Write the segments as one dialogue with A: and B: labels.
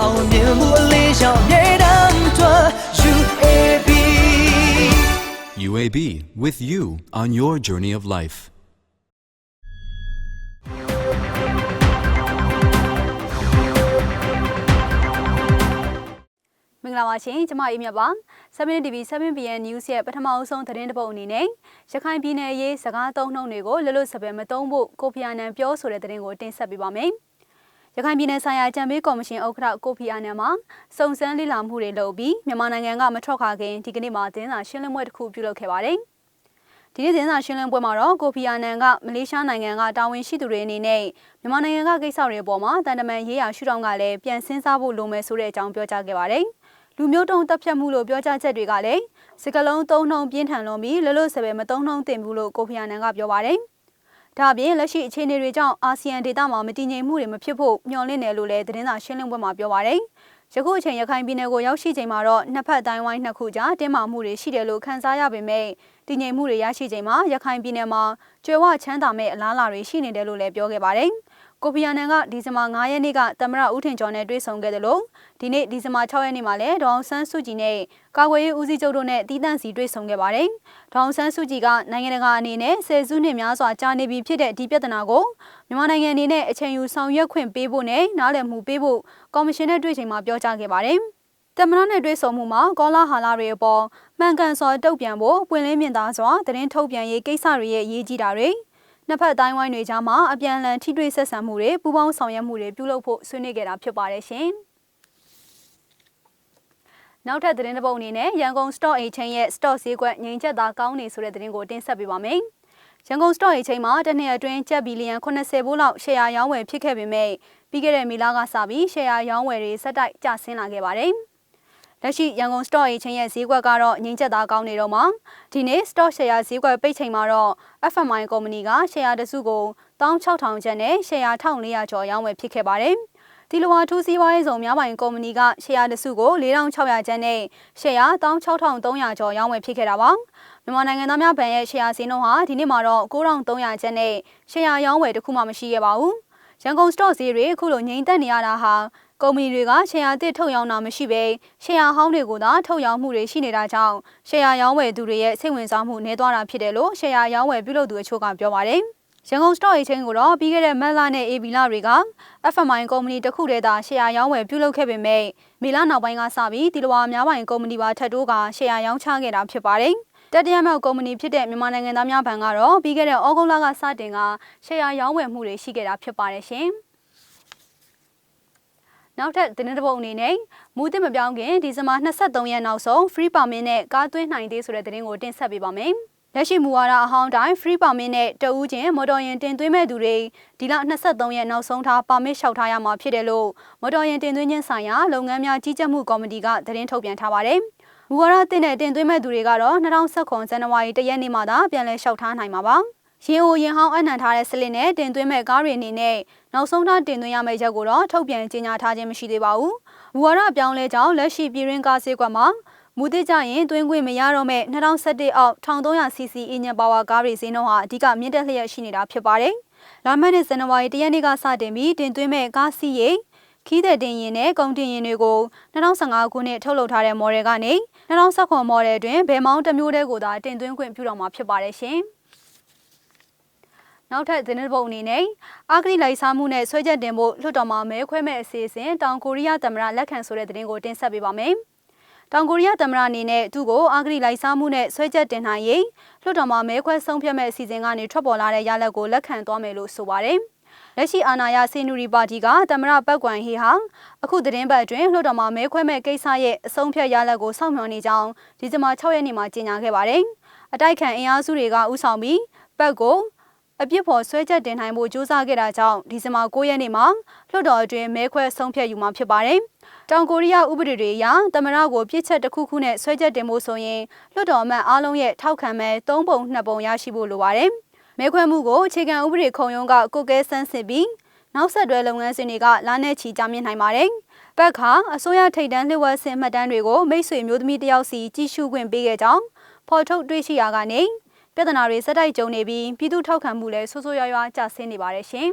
A: အောင်မြင်မှုအလေးရှောင်မြေတမ်းတွာ UAB
B: UAB with you on your journey of life.
C: မင်္ဂလာပါရှင်ကျမအေးမြတ်ပါ7 TV 7pm news ရဲ့ပထမအဆုံးသတင်းတစ်ပုဒ်အနေနဲ့ရခိုင်ပြည်နယ်ရေးစကားသုံးနှုန်းတွေကိုလွတ်လွတ်စပယ်မသုံးဖို့ကိုဖီအာနန်ပြောဆိုတဲ့သတင်းကိုတင်ဆက်ပေးပါမယ် ရခိုင်ပြည်နယ်ဆိုင်ရာကြံပေးကော်မရှင်ဥက္ကဋ္ဌကိုဖီအာနန်မှစုံစမ်းလေ့လာမှုတွေလုပ်ပြီးမြန်မာနိုင်ငံကမထွက်ခွာခင်ဒီကနေ့မှသတင်းစာရှင်းလင်းပွဲတစ်ခုပြုလုပ်ခဲ့ပါတယ်ဒီနေ့သတင်းစာရှင်းလင်းပွဲမှာတော့ကိုဖီအာနန်ကမလေးရှားနိုင်ငံကတာဝန်ရှိသူတွေအနေနဲ့မြန်မာနိုင်ငံကကိစ္စတွေအပေါ်မှာတန်တမန်ရေးရာရှုထောင့်ကလည်းပြန်စင်းစားဖို့လိုမယ်ဆိုတဲ့အကြောင်းပြောကြားခဲ့ပါတယ်။လူမျိုးတုံးတပ်ဖြတ်မှုလို့ပြောကြားချက်တွေကလည်းစကလုံးသုံးနှုံပြင်းထန်လွန်ပြီးလွတ်လွတ်စပယ်မသုံးနှုံတင်ဘူးလို့ကိုဖီအာနန်ကပြောပါတယ်။ ဒါအပြင်လက်ရှိအခြေအနေတွေကြောင့်အာဆီယံဒေသမှာမတည်ငြိမ်မှုတွေမဖြစ်ဖို့မျှော်လင့်တယ်လို့လည်းသတင်းစာရှင်းလင်းပွဲမှာပြောပါတယ်။ယခုအချိန်ရခိုင်ပြည်နယ်ကိုရောက်ရှိချိန်မှာတော့နှစ်ဖက်တိုင်းဝိုင်းနှစ်ခုကြားတင်းမာမှုတွေရှိတယ်လို့ခန်းစားရပေမဲ့တည်ငြိမ်မှုတွေရရှိချိန်မှာရခိုင်ပြည်နယ်မှာကျွယ်ဝချမ်းသာမဲ့အလားအလာတွေရှိနေတယ်လို့လည်းပြောခဲ့ပါတယ်။ ကိုဖီအာနန်ကဒီဇင်ဘာ9ရက်နေ့ကသမရဦးထင်ကျော်နဲ့တွေ့ဆုံခဲ့တယ်လို့ဒီနေ့ဒီဇင်ဘာ6ရက်နေ့မှာလည်းဒေါအောင်ဆန်းစုကြည်နဲ့ကာကွယ်ရေးဦးစီးချုပ်တို့နဲ့တီးတန့်စီတွေ့ဆုံခဲ့ပါတယ်။ဒေါအောင်ဆန်းစုကြည်ကနိုင်ငံတကာအနေနဲ့ဆယ်စုနှစ်များစွာကြာနေပြီဖြစ်တဲ့ဒီပြဿနာကိုမြန်မာနိုင်ငံအနေနဲ့အချိန်ယူဆောင်ရွက်ခွင့်ပေးဖို့နဲ့နားလည်မှုပေးဖို့ကော်မရှင်နဲ့တွေ့ချိန်မှာပြောကြားခဲ့ပါတယ်။တမနာနဲ့တွေ့ဆုံမှုမှာကောလာဟာလာတွေအပေါ်မှန်ကန်စွာတုတ်ပြန်ဖို့ပွင့်လင်းမြင်သာစွာသတင်းထုတ်ပြန်ရေးကိစ္စတွေရဲ့ရေးကြီးတာတွေ နှစ်ဖက်တိုင်းဝိုင်းတွေကြားမှာအပြန်အလှန်ထိတွေ့ဆက်ဆံမှုတွေပူးပေါင်းဆောင်ရွက်မှုတွေပြုလုပ်ဖို့ဆွေးနွေးခဲ့တာဖြစ်ပါတယ်ရှင်။နောက်ထပ်သတင်းတစ်ပုဒ်အနေနဲ့ရန်ကုန် Stock Exchange ရဲ့ Stock ဈေးကွက်ငြိမ်သက်သာကောင်းနေဆိုတဲ့သတင်းကိုတင်ဆက်ပေးပါမယ်။ရန်ကုန် Stock Exchange မှာတစ်နှစ်အတွင်းကျပ်ဘီလီယံ80ဘိုးလောက်ရှယ်ယာရောင်းဝယ်ဖြစ်ခဲ့ပေမဲ့ပြီးခဲ့တဲ့မေလကစပြီးရှယ်ယာရောင်းဝယ်တွေဆက်တိုက်ကျဆင်းလာခဲ့ပါတယ်။ လက်ရှိရန်ကုန် Stock Exchange ရဲ့ဈေးကွက်ကတော့ငြိမ်သက်သာကောင်းနေတော့မှာဒီနေ့ Stock Share ဈေးကွက်ပိတ်ချိန်မှာတော့ FMI ကုမ္ပဏီက share တစုကို16000ကျပ်နဲ့ share 1400ကျော်ရောင်းဝယ်ဖြစ်ခဲ့ပါတယ်ဒီလိုဟာထူးစီးပွားရေးဆောင်များပိုင်ကုမ္ပဏီကရှယ်ယာတစုကို4600ကျပ်နဲ့ရှယ်ယာ16300ကျော်ရောင်းဝယ်ဖြစ်ခဲ့တာပါမြန်မာနိုင်ငံသားများဘဏ်ရဲ့ရှယ်ယာဈေးနှုန်းဟာဒီနေ့မှာတော့9300ကျပ်နဲ့ရှယ်ယာရောင်းဝယ်တစ်ခုမှမရှိခဲ့ပါဘူးရန်ကုန် stock ဈေးတွေအခုလိုငြိမ်သက်နေရတာဟာ ကုမ္ပဏီတွေကရှယ်ယာတစ်ထုတ်ရောင်းတာမရှိဘဲရှယ်ယာဟောင်းတွေကိုသာထုတ်ရောင်းမှုတွေရှိနေတာကြောင့်ရှယ်ယာရောင်းဝယ်သူတွေရဲ့စိတ်ဝင်စားမှုနည်းသွားတာဖြစ်တယ်လို့ရှယ်ယာရောင်းဝယ်ပြုလုပ်သူအချို့ကပြောပါတယ်။ရန်ကုန် stock exchange ကိုတော့ပြီးခဲ့တဲ့မက်လာနဲ့ AB လတွေက FMI ကုမ္ပဏီတစ်ခုတည်းသာရှယ်ယာရောင်းဝယ်ပြုလုပ်ခဲ့ပေမဲ့မေလနောက်ပိုင်းကစပြီးဒီလိုဝါများပိုင်ကုမ္ပဏီပါထပ်တိုးကရှယ်ယာရောင်းချခဲ့တာဖြစ်ပါတယ်။တတိယမြောက်ကုမ္ပဏီဖြစ်တဲ့မြန်မာနိုင်ငံသားများဘဏ်ကတော့ပြီးခဲ့တဲ့ဩဂုတ်လကစတင်ကရှယ်ယာရောင်းဝယ်မှုတွေရှိခဲ့တာဖြစ်ပါတယ်ရှင်။ နောက်ထပ်သတင်းတစ်ပုဒ်အနေနဲ့မူသစ်မပြောင်းခင်ဒီဇင်ဘာ23ရက်နောက်ဆုံး free permit နဲ့ကားသွင်းနိုင်သေးဆိုတဲ့သတင်းကိုတင်ဆက်ပေးပါမယ်။လက်ရှိမူဝါဒအဟောင်းတိုင်း free permit နဲ့တဦးချင်းမော်တော်ယာဉ်တင်သွင်းမဲ့သူတွေဒီလ23ရက်နောက်ဆုံးထား permit လျှောက်ထားရမှာဖြစ်တယ်လို့မော်တော်ယာဉ်တင်သွင်းခြင်းဆိုင်ရာလုပ်ငန်းများကြီးကြပ်မှုကော်မတီကသတင်းထုတ်ပြန်ထားပါတယ်။မူဝါဒတင်တဲ့တင်သွင်းမဲ့သူတွေကတော့2019ဇန်နဝါရီ1ရက်နေ့မှသာပြန်လည်လျှောက်ထားနိုင်မှာပါ။ ရင်အိုရင်ဟောင်းအနှံထားတဲ့စလစ်နဲ့တင်သွင်းမဲ့ကားတွေအနေနဲ့နောက်ဆုံးထားတင်သွင်းရမယ့်ရက်ကိုတော့ထုတ်ပြန်ကြေညာထားခြင်းမရှိသေးပါဘူး။မူဝါဒပြောင်းလဲကြောင်းလက်ရှိပြည်ရင်းကားဈေးကွက်မှာမူသစ်ကြရင်တွင်းခွင့်မရတော့မဲ့2011အောက် 1300cc အင်ဂျင်ပါဝါကားတွေဈေးနှုန်းဟာအဓိကမြင့်တက်လျက်ရှိနေတာဖြစ်ပါတယ်။လာမယ့်နှစ်ဇန်နဝါရီ၁ရက်နေ့ကစတင်ပြီးတင်သွင်းမဲ့ကားစီးရိတ်ခီးတဲ့တင်ရင်နဲ့ကုန်တင်ရင်တွေကို2015ခုနှစ်ထုတ်လုပ်ထားတဲ့ model ကနေ2019 model အတွင်းဘယ်မောင်းတစ်မျိုးတည်းကိုသာတင်သွင်းခွင့်ပြုတော့မှာဖြစ်ပါတယ်ရှင်။ နောက်ထပ်သတင်းပုတ်အနေနဲ့အာဂရိလိုက်စားမှုနဲ့ဆွဲချက်တင်ဖို့လွှတ်တော်မှာမဲခွဲမဲ့အစီအစဉ်တောင်ကိုရီးယားသမ္မတလက်ခံဆိုတဲ့သတင်းကိုတင်ဆက်ပေးပါမယ်။တောင်ကိုရီးယားသမ္မတအနေနဲ့သူ့ကိုအာဂရိလိုက်စားမှုနဲ့ဆွဲချက်တင်နိုင်ရေးလွှတ်တော်မှာမဲခွဲဆုံးဖြတ်မဲ့အစီအစဉ်ကနေထွက်ပေါ်လာတဲ့ရလဒ်ကိုလက်ခံသွားမယ်လို့ဆိုပါတယ်။လက်ရှိအာဏာရစေနူရီပါတီကသမ္မတပတ်ကွမ်ဟီဟာအခုသတင်းပတ်အတွင်းလွှတ်တော်မှာမဲခွဲမဲ့ကိစ္စရဲ့အဆုံးဖြတ်ရလဒ်ကိုစောင့်မျှော်နေကြောင်းဒီဇင်ဘာ6ရက်နေ့မှာကြေညာခဲ့ပါတယ်။အတိုက်ခံအင်အားစုတွေကဥဆောင်ပြီးပတ်ကို အပြစ်ဖော်ဆွဲချက်တင်နိုင်ဖို့ကြိုးစားခဲ့တာကြောင့်ဒီဇင်ဘာ9ရက်နေ့မှာလွှတ်တော်အတွင်းမဲခွဲဆုံးဖြတ်ယူမှာဖြစ်ပါတယ်။တောင်ကိုရီးယားဥပဒေတွေအရသမရကိုပြစ်ချက်တစ်ခုခုနဲ့ဆွဲချက်တင်ဖို့ဆိုရင်လွှတ်တော်အမတ်အားလုံးရဲ့ထောက်ခံမဲ၃ပုံ၂ပုံရရှိဖို့လိုပါတယ်။မဲခွဲမှုကိုအခြေခံဥပဒေခုံရုံးကကုကဲဆန်းစစ်ပြီးနောက်ဆက်တွဲလုပ်ငန်းစဉ်တွေကလာနဲ့ချီကြာမြင့်နိုင်ပါတယ်။ပတ်ခါအစိုးရထိပ်တန်းလျှို့ဝှက်စင်မှတ်တမ်းတွေကိုမိတ်ဆွေမျိုးသမီးတယောက်စီကြည့်ရှုခွင့်ပေးခဲ့ကြောင်းဖော်ထုတ်တွေ့ရှိရာကနေ ပြဿနာတွေစက်တိုက်ကြုံနေပြီးပြည်သူထောက်ခံမှုလည်းဆိုးဆိုးရွားရွားကျဆင်းနေပါတယ်ရှင်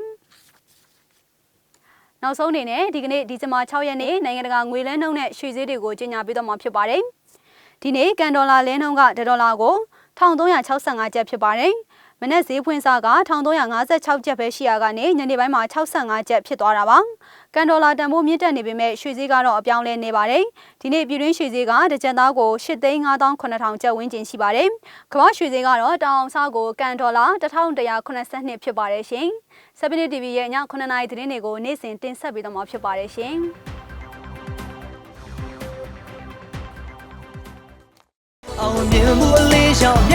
C: ။နောက်ဆုံးအနေနဲ့ဒီကနေ့ဒီဇင်ဘာ6ရက်နေ့နိုင်ငံတကာငွေလဲနှုန်းနဲ့ရွှေဈေးတွေကိုကြေညာပေးတော့မှာဖြစ်ပါတယ်။ဒီနေ့ကန်ဒေါ်လာလဲနှုန်းက1ဒေါ်လာကို1365ကျပ်ဖြစ်ပါတယ်။ မနေ့ဈေးဖွင့်စက1356ကျပ်ပဲရှိရကနေညနေပိုင်းမှာ65ကျပ်ဖြစ်သွားတာပါ။ကန်ဒေါ်လာတန်ဖိုးမြင့်တက်နေပေမဲ့ရွှေဈေးကတော့အပြောင်းလဲနေပါတယ်။ဒီနေ့ပြည်တွင်းရွှေဈေးကတစ်ကျပ်သားကို8,500,000ကျပ်ဝန်းကျင်ရှိပါတယ်။ကမ္ဘာရွှေဈေးကတော့တောင်အောင်စားကိုကန်ဒေါ်လာ1182ဖြစ်ပါတယ်ရှင်။7 TV ရဲ့ည9နာရီသတင်းတွေကိုနေ့စဉ်တင်ဆက်ပေးတော့မှာဖြစ်ပါတယ်ရှင်။
A: အောင်မြင်မှုအလေးရှောင်